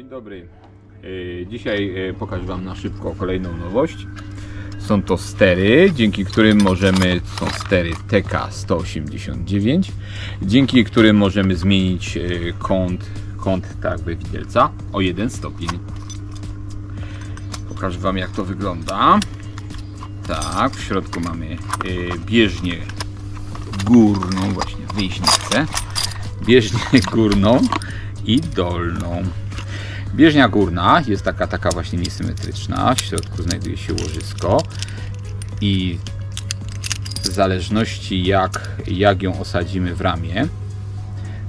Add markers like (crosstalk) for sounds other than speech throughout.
Dzień dobry. Yy, Dzisiaj yy, pokażę Wam na szybko kolejną nowość. Są to stery, dzięki którym możemy, są stery TK189, dzięki którym możemy zmienić yy, kąt, kąt tak jakby widelca o jeden stopień. Pokażę Wam jak to wygląda. Tak, w środku mamy bieżnię górną, właśnie wyjść nie chcę. Bieżnię górną i dolną. Bieżnia górna jest taka, taka właśnie niesymetryczna. W środku znajduje się łożysko i w zależności jak, jak ją osadzimy w ramię,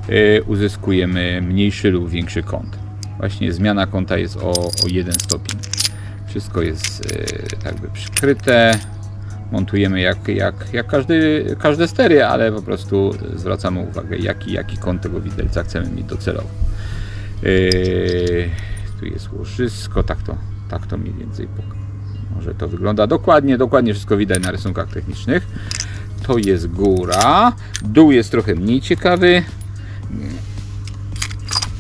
yy, uzyskujemy mniejszy lub większy kąt. Właśnie zmiana kąta jest o, o 1 stopień. Wszystko jest jakby przykryte. Montujemy jak, jak, jak każdy, każde stery, ale po prostu zwracamy uwagę, jaki, jaki kąt tego widelca chcemy mieć docelowo. Yy, tu jest łożysko, tak to, tak to mniej więcej może to wygląda. Dokładnie, dokładnie wszystko widać na rysunkach technicznych. To jest góra, dół jest trochę mniej ciekawy,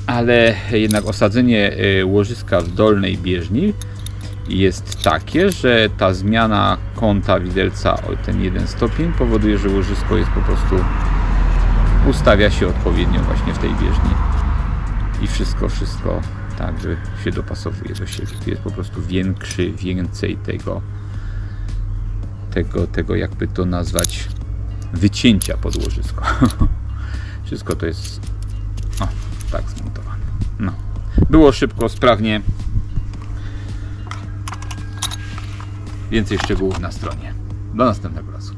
ale jednak osadzenie yy, łożyska w dolnej bieżni jest takie, że ta zmiana kąta widelca o ten jeden stopień powoduje, że łożysko jest po prostu ustawia się odpowiednio właśnie w tej bieżni i wszystko, wszystko tak, że się dopasowuje do siebie. Tu jest po prostu większy, więcej tego, tego, tego jakby to nazwać, wycięcia pod łożysko. (laughs) Wszystko to jest o, tak zmontowane. No. Było szybko, sprawnie. Więcej szczegółów na stronie. Do następnego razu.